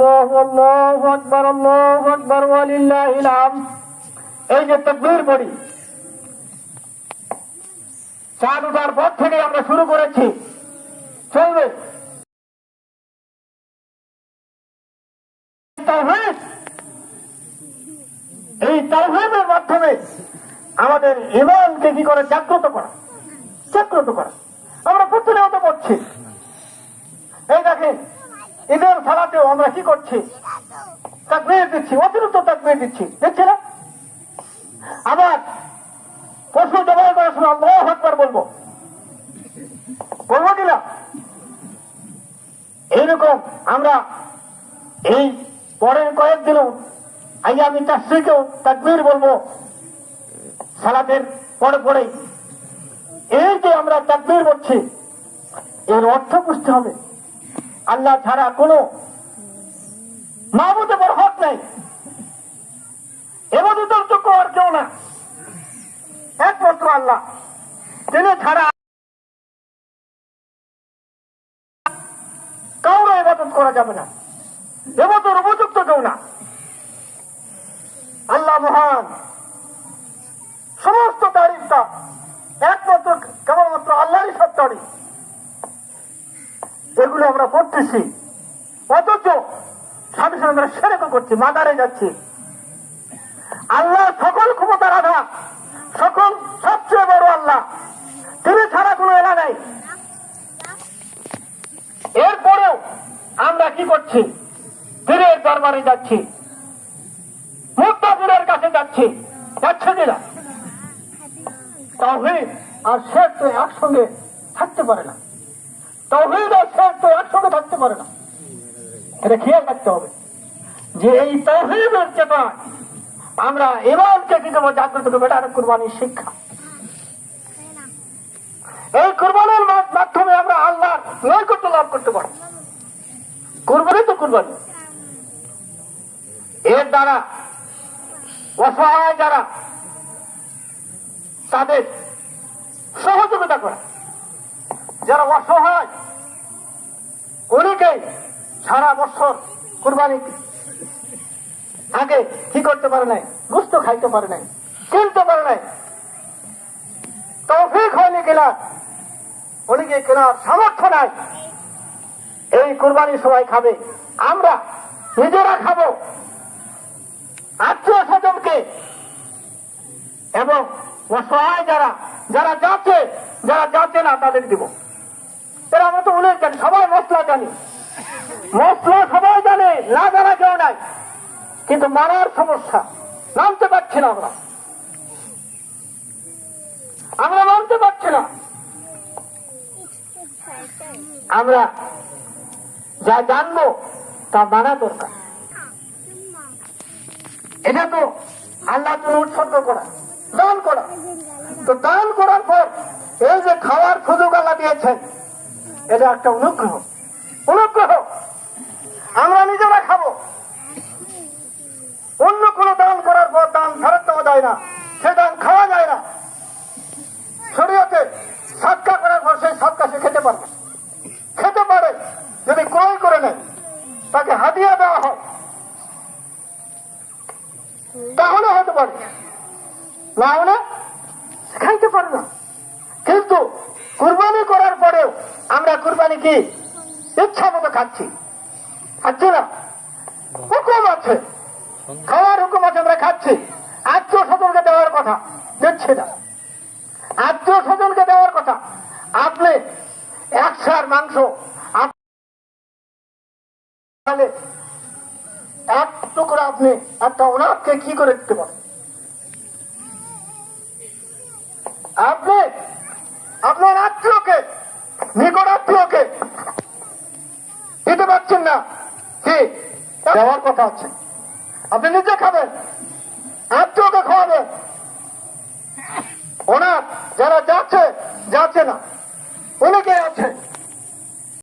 আল্লাহু আল্লাহু আকবার আল্লাহু আকবার, ওয়ালিল্লাহিল হামদ। এই যে তাকবীর পড়ি। চাঁদ উঠার পর থেকে আমরা শুরু করেছি। চলবে। এই তাওহীদের মাধ্যমে আমাদের ইমানকে কি করে জাগ্রত করা? জাগ্রত করা। আমরা প্রতিনিয়ত করছি এই দেখেন ঈদের সালাতেও আমরা কি করছি? তাকবীর দিচ্ছি, অতিরিক্ত তাকবীর দিচ্ছি। দেখছি না? আবার পশু জবাই করার সময় আল্লাহ আকবার বলব। বলব কিনা এইরকম আমরা এই পরের কয়েকদিনও আজ আমি তাশ্রীকেও তাকবীর বলব, সালাতের পরে পরে এই যে আমরা তাকবীর করছি এর অর্থ বুঝতে হবে। আল্লাহ ছাড়া কোনো মাহবুদ হক নেই। যোগ্য আর কেউ না। একমাত্র আল্লাহ। তিনি ছাড়া ইবাদত করা যাবে না। এবাদতের উপযুক্ত কেউ না। আল্লাহ মহান। সমস্ত তারিফটা একমাত্র, কেবলমাত্র আল্লাহরই সত্তারি এগুলো আমরা পড়তেছি। অথচ সাথে আমরা সেরেকও করছি, মাদারে যাচ্ছি। আল্লাহ সকল ক্ষমতার আধার সকল সবচেয়ে বড় আল্লাহ। তিনি ছাড়া কোনো এলা নাই। এরপরেও আমরা কি করছি? পীরের দরবারে যাচ্ছি। মুক্তাপুরের কাছে যাচ্ছি। যাচ্ছে কিনা? তহিদ আর সে তো একসঙ্গে থাকতে পারে না। তহিদ আর তো একসঙ্গে থাকতে পারে না। এটা খেয়াল রাখতে হবে যে এই তহিদের চেতনা আমরা ইমানকে কি করব? জাগ্রত করব? এটা কুরবানির শিক্ষা। এই কুরবানির মাধ্যমে আমরা আল্লাহর নৈকট্য লাভ করতে পারি কুরবানি তো কুরবানি। এর দ্বারা, অসহায় যারা, তাদের সহযোগিতা করা। যারা অসহায়, অনেকেই সারা বছর কুরবানি আগে কি করতে পারে নাই, গুস্ত খাইতে পারে নাই, কিনতে পারে নাই। তৌফিক হয়নি কিনা, অনেকে কেনার সামর্থ্য নাই। এই কুরবানি সবাই খাবে, আমরা নিজেরা খাব। আত্মীয় স্বজনকে এবং অসহায় যারা যারা যাচ্ছে যারা যাচ্ছে না, তাদের দিব। সবাই মশলা জানি। মশলা সবাই জানে, না জানা কেউ নাই। কিন্তু মানার সমস্যা নামতে পারছি না আমরা। আমরা পারছি না। আমরা যা জানব, তা মানা দরকার। এটা তো আল্লাহ উৎসর্গ করা, দান করা। তো দান করার পর এই যে খাওয়ার সুযোগ আল্লাহ দিয়েছেন এটা একটা অনুগ্রহ। অনুগ্রহ! আমরা নিজেরা খাব। অন্য কোনো দান করার পর দান ফেরত দেওয়া যায় না। সে দান খাওয়া যায় না। শরীয়তে সাতকা করার পর সেই সাতকা সে খেতে পারবে। খেতে পারে, যদি ক্রয় করে নেয়, তাকে হাদিয়া দেওয়া হয়। তাহলে হতে পারে। না হলে খাইতে পারে না। কিন্তু কুরবানি করার পরেও আমরা কুরবানি কি ইচ্ছা মতো খাচ্ছি। খাচ্ছি না হুকুম আছে। খাওয়ার হুকুম আছে, আমরা খাচ্ছি। আত্মীয় স্বজনকে দেওয়ার কথা দিচ্ছি না। আত্মীয় স্বজনকে দেওয়ার কথা আপনি একশার মাংস এক টুকরা আপনি একটা ওনাকে কি করে দিতে পারেন? আপনি আপনার আত্মীয়কে, নিকট আত্মীয়কে দিতে পারছেন না। কি? দেওয়ার কথা আছে। আপনি নিজে খাবেন, আত্মীয়কে খাওয়াবেন। ওনার যারা যাচ্ছে যাচ্ছে না। অনেকে আছে?